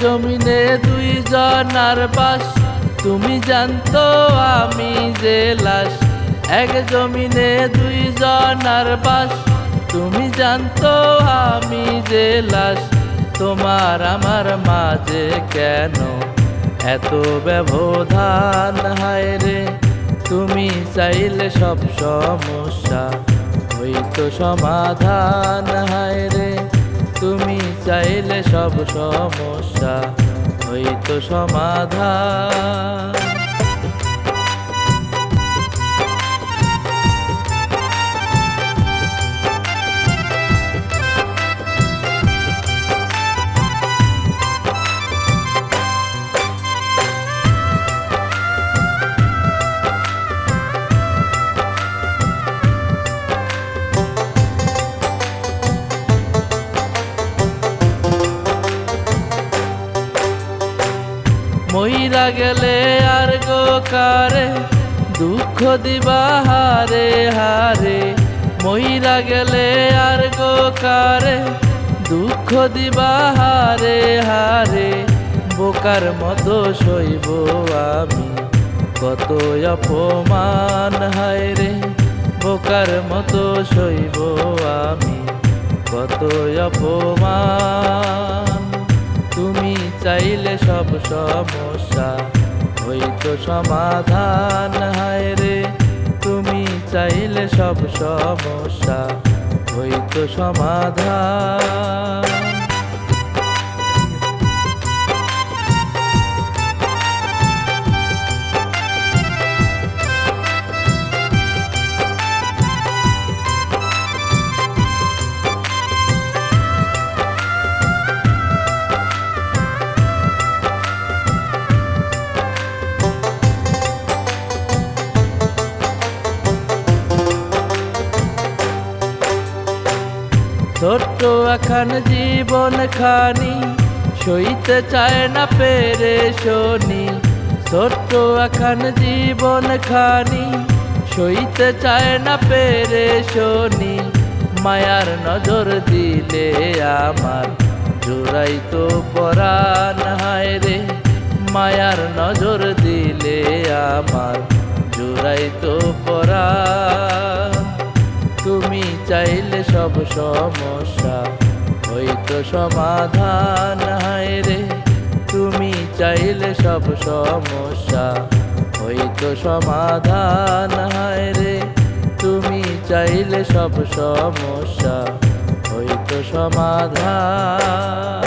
জমিনে দুই জনার বাস। তুমি জানতো আমি যে লাশ। এক জমিনে দুই জনার বাস। তুমি জানতো আমি যে লাশ। তোমার আমার মাঝে কেন এত ব্যবধান? হায় রে, তুমি চাইলে সব সমস্যা হইতো সমাধান। হায় রে চাইলে সব সমস্যা হইতো সমাধান। মইরা গেলে আর গো কারে? দুঃখ দিবা হারে হারে। মইরা গেলে আর গো কারে? দুঃখ দিবা হারে হারে। বোকার মতো সইব আমি। কত অপমান হায় রে। বোকার মতো সইব আমি। কত অপমান তুমি চাইলে সব সমস্যা হইতো সমাধান হায় রে। তুমি চাইলে সব সমস্যা হইতো সমাধান। ছোট্ট এখন জীবন খানি, সইতে চায় না পেরে শনি ছোট্ট এখন জীবন খানি, সইতে চায় না পেরে শনি মায়ার নজর দিলে আমার জোড়াই তো পরাণ, হায় রে। মায়ার নজর দিলে আমার জোড়াই তো সব সমস্যা হইতো সমাধান হায় রে। তুমি চাইলে সব সমস্যা হইতো সমাধান হায় রে। তুমি চাইলে সব সমস্যা হইতো সমাধান।